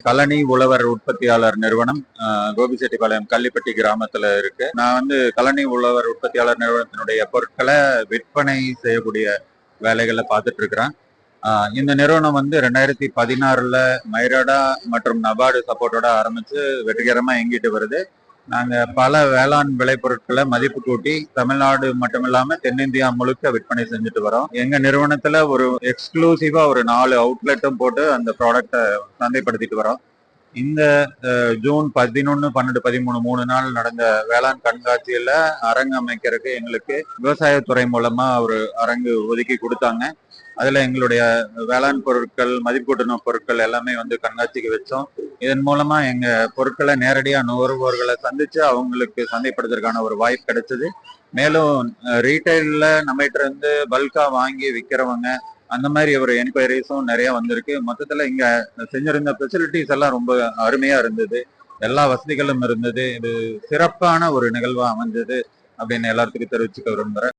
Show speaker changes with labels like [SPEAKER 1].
[SPEAKER 1] கழனி உழவர் உற்பத்தியாளர் நிறுவனம் அஹ், கோபிச்செட்டிப்பாளையம் கள்ளிப்பட்டி கிராமத்துல இருக்கு. நான் வந்து கழனி உழவர் உற்பத்தியாளர் நிறுவனத்தினுடைய பொருட்களை விற்பனை செய்யக்கூடிய வேலைகளை பார்த்துட்டு இருக்கிறேன். இந்த நிறுவனம் வந்து ரெண்டாயிரத்தி பதினாறுல மைராடா மற்றும் நபார்டு சப்போர்ட்டோட ஆரம்பிச்சு வெற்றிகரமா இயங்கிட்டு வருது. நாங்கள் பல வேளாண் விளைபொருட்களை மதிப்பு கூட்டி தமிழ்நாடு மட்டுமில்லாமல் தென்னிந்தியா முழுக்க விற்பனை செஞ்சுட்டு வரோம். எங்கள் நிறுவனத்தில் ஒரு எக்ஸ்க்ளூசிவாக ஒரு நாலு அவுட்லெட்டும் போட்டு அந்த ப்ராடக்ட்டை சந்தைப்படுத்திட்டு வரோம். இந்த ஜூன் பதினொன்று பன்னெண்டு பதிமூணு மூணு நாள் நடந்த வேளாண் கண்காட்சியில் அரங்கு அமைக்கிறதுக்கு எங்களுக்கு விவசாயத்துறை மூலமாக ஒரு அரங்கு ஒதுக்கி கொடுத்தாங்க. அதில் எங்களுடைய வேளாண் பொருட்கள் மதிப்பூட்டின பொருட்கள் எல்லாமே வந்து கண்காட்சிக்கு வச்சோம். இதன் மூலமா எங்க பொருட்களை நேரடியா நுகர்வோர்களை சந்திச்சு அவங்களுக்கு சந்தைப்படுத்துறதுக்கான ஒரு வாய்ப்பு கிடைச்சது. மேலும் ரீட்டைல்ல நம்மகிட்ட இருந்து பல்கா வாங்கி விற்கிறவங்க அந்த மாதிரி ஒரு என்கொயரிஸும் நிறைய வந்திருக்கு. மொத்தத்துல இங்க செஞ்சிருந்த ஃபெசிலிட்டிஸ் எல்லாம் ரொம்ப அருமையா இருந்தது. எல்லா வசதிகளும் இருந்தது. இது சிறப்பான ஒரு நிகழ்வா அமைஞ்சது அப்படின்னு எல்லாத்துக்கும் தெரிவிச்சுக்க விரும்புறேன்.